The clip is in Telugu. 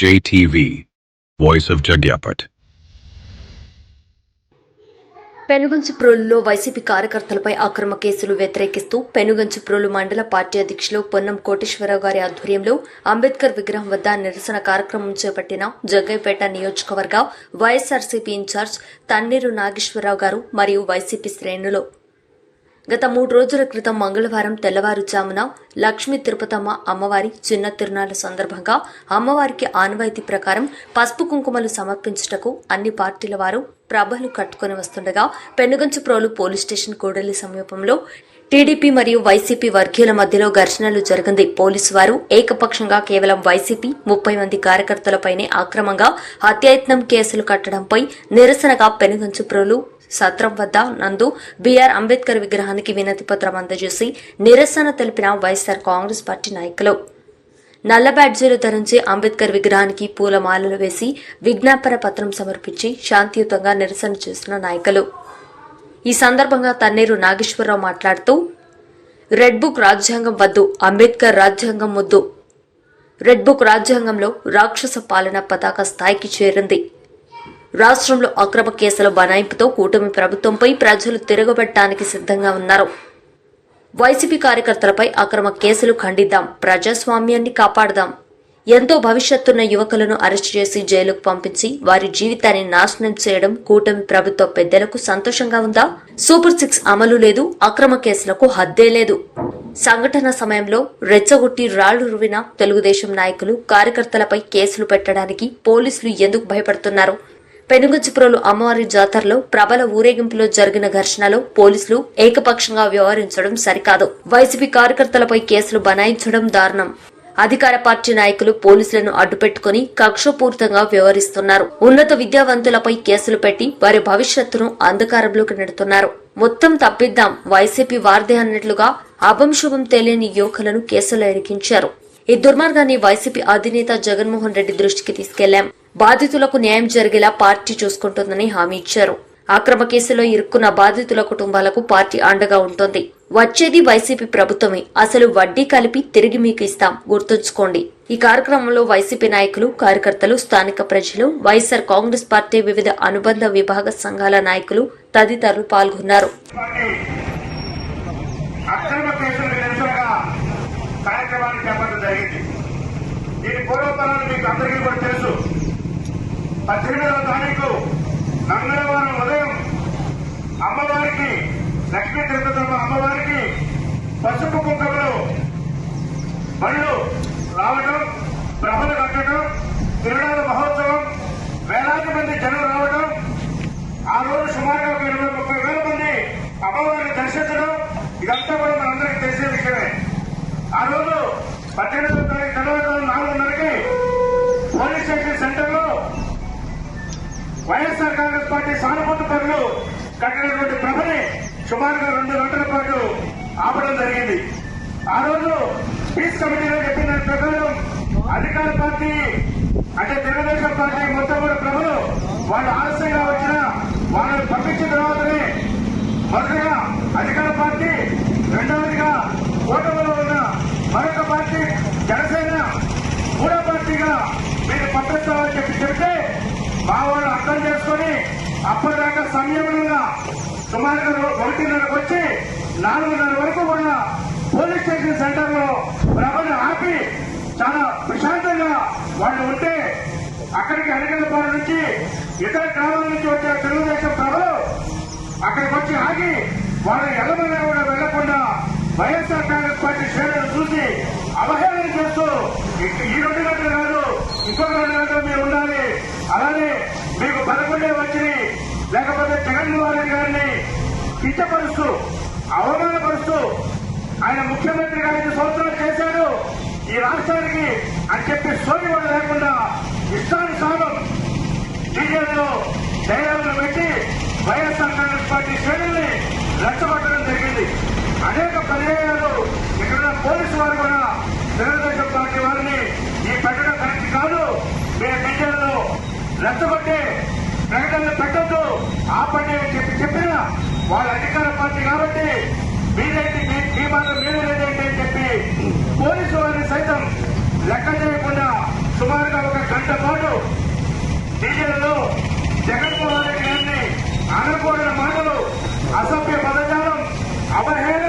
JTV, Voice of Jagyapat. పెనుగంచిప్రోలులో వైసీపీ కార్యకర్తలపై అక్రమ కేసులు వ్యతిరేకిస్తూ పెనుగంచిప్రోలు మండల పార్టీ అధ్యక్షులు పొన్నం కోటేశ్వరరావు గారి ఆధ్వర్యంలో అంబేద్కర్ విగ్రహం వద్ద నిరసన కార్యక్రమం చేపట్టిన జగ్గైపేట నియోజకవర్గ వైఎస్ఆర్సీపీ ఇన్ఛార్జ్ తన్నీరు నాగేశ్వరరావు గారు మరియు వైసీపీ శ్రేణులు గత మూడు రోజుల క్రితం మంగళవారం తెల్లవారుజామున లక్ష్మీ తిరుపతమ్మ అమ్మవారి చిన్న తిరునాళ్ళ సందర్భంగా అమ్మవారికి ఆనవాయితీ ప్రకారం పసుపు కుంకుమలు సమర్పించుటకు అన్ని పార్టీల వారు ప్రభలు కట్టుకుని వస్తుండగా పెనుగంచుప్రోలు పోలీస్ స్టేషన్ కూడలి సమీపంలో టీడీపీ మరియు వైసీపీ వర్గీయుల మధ్యలో ఘర్షణలు జరిగింది. పోలీసు వారు ఏకపక్షంగా కేవలం వైసీపీ ముప్పై మంది కార్యకర్తలపైనే అక్రమంగా హత్యాయత్నం కేసులు కట్టడంపై నిరసనగా పెనుగంచుప్రోలు సత్రం వద్ద నందు బీఆర్ అంబేద్కర్ విగ్రహానికి వినతి పత్రం అందజేసి నిరసన తెలిపిన వైఎస్ఆర్ కాంగ్రెస్ పార్టీ నాయకులు. నల్ల బ్యాడ్జీలు ధరించి అంబేద్కర్ విగ్రహానికి పూలమాలలు వేసి విజ్ఞాపన పత్రం సమర్పించి శాంతియుతంగా నిరసన చేస్తున్న నాయకులు. ఈ సందర్భంగా తన్నేరు నాగేశ్వరరావు మాట్లాడుతూ రెడ్ బుక్ రాజ్యాంగం వద్దు అంబేద్కర్ రాజ్యాంగం వద్దు. రెడ్ బుక్ రాజ్యాంగంలో రాక్షస పాలన పతాక స్థాయికి చేరింది. రాష్ట్రంలో అక్రమ కేసుల బనాయింపుతో కూటమి ప్రభుత్వంపై ప్రజలు తిరగబెట్టడానికి సిద్ధంగా ఉన్నారు. వైసీపీ కార్యకర్తలపై అక్రమ కేసులు ఖండిద్దాం ప్రజాస్వామ్యాన్ని కాపాడదాం. ఎంతో భవిష్యత్తున్న యువకులను అరెస్టు చేసి జైలుకు పంపించి వారి జీవితాన్ని నాశనం చేయడం కూటమి ప్రభుత్వ పెద్దలకు సంతోషంగా ఉందా? సూపర్ సిక్స్ అమలు లేదు అక్రమ కేసులకు హద్దే లేదు. సంఘటన సమయంలో రెచ్చగొట్టి రాళ్ళు రువిన తెలుగుదేశం నాయకులు కార్యకర్తలపై కేసులు పెట్టడానికి పోలీసులు ఎందుకు భయపడుతున్నారు? పెనుగంచిపురంలో అమ్మవారి జాతరలో ప్రబల ఊరేగింపులో జరిగిన ఘర్షణలో పోలీసులు ఏకపక్షంగా వ్యవహరించడం సరికాదు. వైసీపీ కార్యకర్తలపై కేసులు బనాయించడం దారుణం. అధికార పార్టీ నాయకులు పోలీసులను అడ్డుపెట్టుకుని కక్షపూరితంగా వ్యవహరిస్తున్నారు. ఉన్నత విద్యావంతులపై కేసులు పెట్టి వారి భవిష్యత్తును అంధకారంలోకి నెడుతున్నారు. మొత్తం తప్పిద్దాం. వైసీపీ వార్దే అన్నట్లుగా అభంశుభం తెలియని యువకులను కేసులు ఎరికించారు. ఈ దుర్మార్గాన్ని వైసీపీ అధినేత జగన్మోహన్ రెడ్డి దృష్టికి తీసుకెళ్ళాం. బాధితులకు న్యాయం జరిగేలా పార్టీ చూసుకుంటుందని హామీ ఇచ్చారు. అక్రమ కేసులో ఇరుక్కున్న బాధితుల కుటుంబాలకు పార్టీ అండగా ఉంటుంది. వచ్చేది వైసీపీ ప్రభుత్వమే. అసలు వడ్డీ కలిపి తిరిగి మీకు ఇస్తాం. గుర్తుంచుకోండి. ఈ కార్యక్రమంలో వైసీపీ నాయకులు కార్యకర్తలు స్థానిక ప్రజలు వైఎస్ఆర్ కాంగ్రెస్ పార్టీ వివిధ అనుబంధ విభాగ సంఘాల నాయకులు తదితరులు పాల్గొన్నారు. కార్యక్రమాన్ని చెప్పడం జరిగింది. దీని పూర్వపరాలు మీకు అందరికీ కూడా తెలుసు. పద్దెనిమిదవ తారీఖు మంగళవారం ఉదయం అమ్మవారికి లక్ష్మీ తిరుపతమ్మ అమ్మవారికి పసుపు కుంకుమలు బళ్ళు రావడం ప్రభలు కట్టడం తిరునాళ్ళ మహోత్సవం వేలాది మంది జనం రావడం ఆ రోజు సుమారుగా ఒక ఇరవై ముప్పై వేల మంది అమ్మవారిని దర్శించడం ఇదంతా కూడా మనందరికీ తెలిసే విషయమే ఆ రోజు పద్దెనిమిదో తారీఖు తెల్లవారుజాము నాలుగున్నరకి పోలీస్ స్టేషన్ సెంటర్లో వైఎస్ఆర్ కాంగ్రెస్ పార్టీ సానుభూతి పనులు కట్టినటువంటి ప్రభని సుమారుగా రెండు గంటల పాటు ఆపడం జరిగింది. ఆ రోజు పీస్ కమిటీలో చెప్పిన ప్రకారం అధికార పార్టీ అంటే తెలుగుదేశం పార్టీ మొత్తం కూడా ప్రభలు వాళ్ళు ఆలస్యంగా వచ్చిన వాళ్ళని పంపించిన తర్వాతనే మొదటిగా అధికార పార్టీ రెండవదిగా కూటమిలో ఉన్న మరొక పార్టీ జనసేన మూడో పార్టీగా మీరు పంపిస్తామని చెప్పి చెప్తే మా వాళ్ళు అర్థం చేసుకొని అప్పటిదాకా సంయమనంగా సుమారుగా ఒకటిన్నరకు వచ్చి నాలుగున్నర వరకు కూడా పోలీస్ స్టేషన్ సెంటర్లో ప్రభను ఆపి చాలా ప్రశాంతంగా వాళ్ళు ఉంటే అక్కడికి అడిగినపాడు నుంచి ఇతర గ్రామాల నుంచి వచ్చే తెలుగుదేశం ప్రభలు అక్కడికి వచ్చి ఆగి వాళ్ళ ఎల్లమన్నా కూడా వెళ్ళకుండా వైఎస్ఆర్ కాంగ్రెస్ పార్టీ శ్రేణులు చూసి అవహేళన చేస్తూ ఈ రెండు గంటలు కాదు ఇంకొక రెండు గంటలు మీరు ఉండాలి. అలానే మీకు పదకొండే వచ్చి లేకపోతే జగన్మోహన్ రెడ్డి గారిని కించపరుస్తూ అవమానపరుస్తూ ఆయన ముఖ్యమంత్రి ఐదు సంవత్సరాలు చేశాడు. ఈ రాష్ట్రానికి అని చెప్పి సోని వాళ్ళు అధికార పార్టీ కాబట్టి మీరైతే మీ మాత్రం మీరు లేదేంటి అని చెప్పి పోలీసు వారిని సైతం లెక్క చేయకుండా సుమారుగా ఒక గంట పాటు డీజీలలో జగన్మోహన్ రెడ్డి గారిని అనకూడని మాటలు అసభ్య పదజాలం అవహేళ